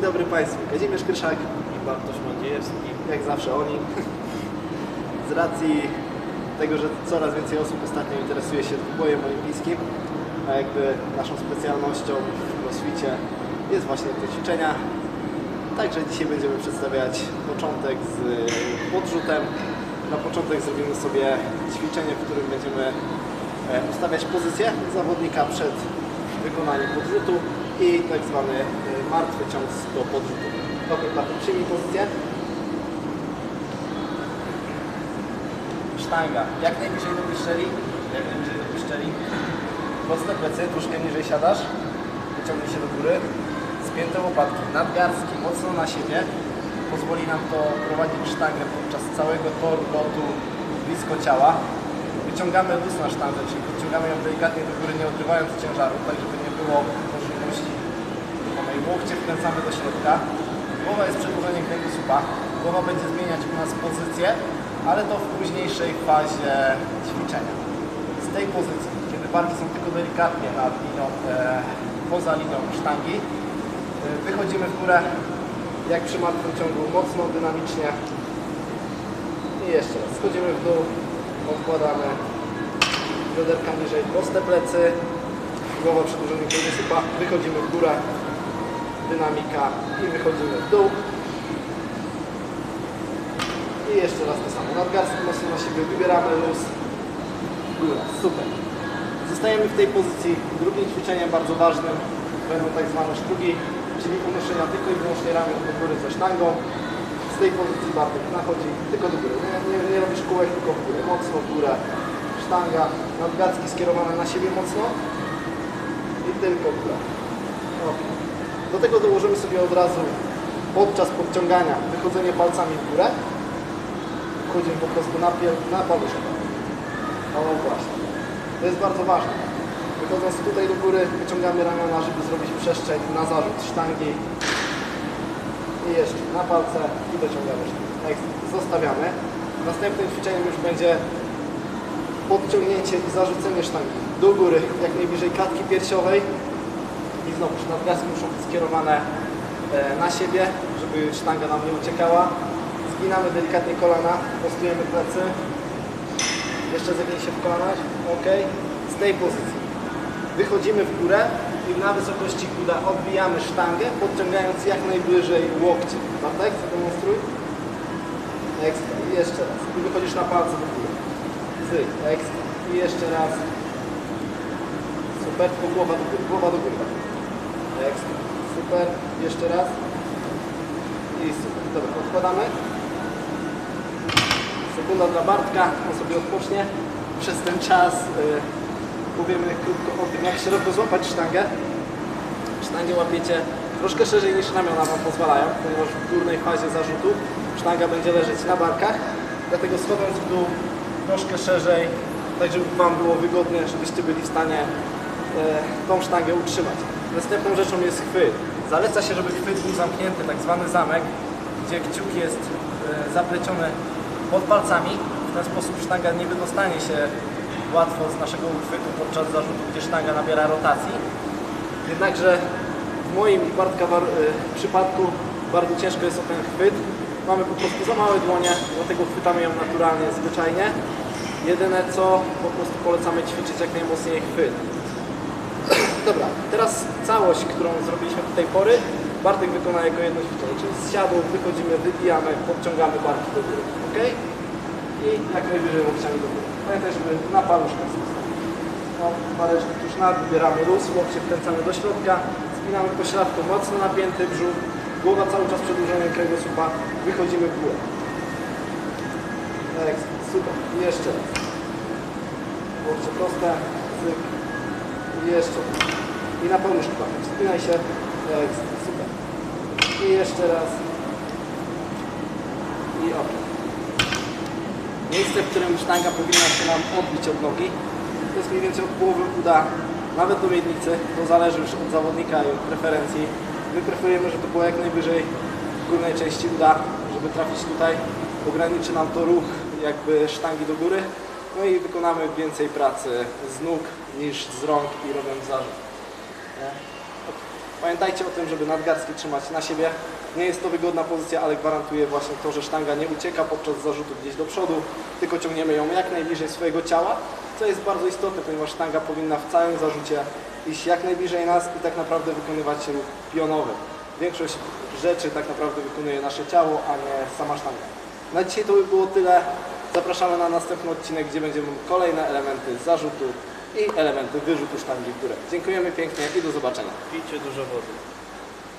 Dzień dobry Państwu, Kazimierz Kryszak, i Bartosz Mandziejewski. jak zawsze oni. Z racji tego, że coraz więcej osób ostatnio interesuje się dwubojem olimpijskim, a jakby naszą specjalnością w crossficie jest właśnie te ćwiczenia. Także dzisiaj będziemy przedstawiać początek z podrzutem. Na początek zrobimy sobie ćwiczenie, w którym będziemy e, ustawiać pozycję zawodnika przed wykonaniem podrzutu i tak zwany e, martwy ciąg do podrzutu. Dobra, Bartek, przyjmij pozycję. Sztanga. Jak najbliżej do piszczeli. Jak najbliżej do piszczeli. Proste plecy, troszkę niżej siadasz. Wyciągnij się do góry. Spięte łopatki, nadgarstki mocno na siebie. Pozwoli nam to prowadzić sztangę podczas całego toru lotu blisko ciała. Wyciągamy luz na sztandze, czyli podciągamy ją delikatnie do góry, nie odrywając ciężaru, tak żeby nie było. Łokcie wkręcamy do środka. Głowa jest przedłużeniem kręgosłupa. Głowa będzie zmieniać u nas pozycję, ale to w późniejszej fazie ćwiczenia. Z tej pozycji, kiedy barki są tylko delikatnie nad linią, e, poza linią sztangi, e, wychodzimy w górę, jak przy martwym ciągu, mocno, dynamicznie. I jeszcze raz, schodzimy w dół, odkładamy bioderka niżej, proste plecy, głowa przedłużeniem kręgosłupa, wychodzimy w górę, dynamika i wychodzimy w dół. I jeszcze raz to samo. Nadgarstki mocno na siebie, wybieramy luz. Góra, super. Zostajemy w tej pozycji. Drugim ćwiczeniem bardzo ważnym będą tak zwane sztuki, czyli unoszenia tylko i wyłącznie ramion do góry ze sztangą. Z tej pozycji Bartek nachodzi tylko do góry. Nie, nie, nie robisz kółek, tylko w górę. Mocno w górę. Sztanga, nadgarstki skierowane na siebie mocno i tylko w górę. Ok. Do tego dołożymy sobie od razu podczas podciągania wychodzenie palcami w górę. Wchodzimy po prostu na, pier- na paluszek. O właśnie. To jest bardzo ważne. Wychodząc tutaj do góry, wyciągamy ramiona, żeby zrobić przestrzeń na zarzut sztangi. I jeszcze na palce i dociągamy. Ekstra. Zostawiamy. Następnym ćwiczeniem już będzie podciągnięcie i zarzucenie sztangi do góry, jak najbliżej klatki piersiowej. I znowu nadgarstki muszą być skierowane e, na siebie, żeby sztanga nam nie uciekała. Zginamy delikatnie kolana, prostujemy plecy. Jeszcze zegnij się w kolanach. Ok. Z tej pozycji wychodzimy w górę i na wysokości uda odbijamy sztangę, podciągając jak najbliżej łokcie. Bartek, zademonstruj. Ekstra. I jeszcze raz. I wychodzisz na palce do góry. Zyk. Ekstra. I jeszcze raz. Super. Głowa do góry. Głowa do góry. Ekstra. Super. Jeszcze raz. I super. Dobra, odkładamy. Sekunda dla Bartka, on sobie odpocznie. Przez ten czas y, powiemy krótko o tym, jak szeroko złapać sztangę. Sztangę łapiecie troszkę szerzej niż ramiona Wam pozwalają, ponieważ w górnej fazie zarzutu sztanga będzie leżeć na barkach. Dlatego schodząc w dół troszkę szerzej, tak żeby Wam było wygodnie, żebyście byli w stanie e, tą sztangę utrzymać. Następną rzeczą jest chwyt. Zaleca się, żeby chwyt był zamknięty, tak zwany zamek, gdzie kciuk jest e, zapleciony pod palcami. W ten sposób sztanga nie wydostanie się łatwo z naszego uchwytu podczas zarzutu, gdzie sztanga nabiera rotacji. Jednakże w moim i Bartka y, przypadku bardzo ciężko jest o ten chwyt. Mamy po prostu za małe dłonie, dlatego chwytamy ją naturalnie, zwyczajnie. Jedyne co, po prostu polecamy ćwiczyć jak najmocniej chwyt. Dobra, teraz całość, którą zrobiliśmy do tej pory, Bartek wykona jako jedno ćwiczenie, czyli z siadu wychodzimy, wybijamy, podciągamy barki do góry, ok? I jak najwyżej łokciami do góry. Pamiętaj, żeby na paluszkach zostawić. No, paleczki tuż nad, wybieramy luz, łokcie wkręcamy do środka, spinamy pośladką, mocno napięty brzuch, głowa cały czas przedłużeniem kręgosłupa, wychodzimy w górę. Ekstra, super. I jeszcze raz. Łokcie proste, zyk. I jeszcze raz. I na paluszki Bartek, spinaj się. Ekstra, super. I jeszcze raz. I ok. Miejsce, w którym sztanga powinna się nam odbić od nogi, to jest mniej więcej od połowy uda, nawet do miednicy, to zależy już od zawodnika i od preferencji. My preferujemy, żeby było jak najwyżej górnej części uda, żeby trafić tutaj. Ograniczy nam to ruch jakby sztangi do góry, no i wykonamy więcej pracy z nóg niż z rąk i robiąc zarzut. Ok. Pamiętajcie o tym, żeby nadgarstki trzymać na siebie. Nie jest to wygodna pozycja, ale gwarantuje właśnie to, że sztanga nie ucieka podczas zarzutu gdzieś do przodu, tylko ciągniemy ją jak najbliżej swojego ciała, co jest bardzo istotne, ponieważ sztanga powinna w całym zarzucie iść jak najbliżej nas i tak naprawdę wykonywać ruch pionowy. Większość rzeczy tak naprawdę wykonuje nasze ciało, a nie sama sztanga. Na dzisiaj to by było tyle. Zapraszamy na następny odcinek, gdzie będziemy kolejne elementy zarzutu i elementy wyrzutu sztangi w górę. Dziękujemy pięknie i do zobaczenia. Pijcie dużo wody.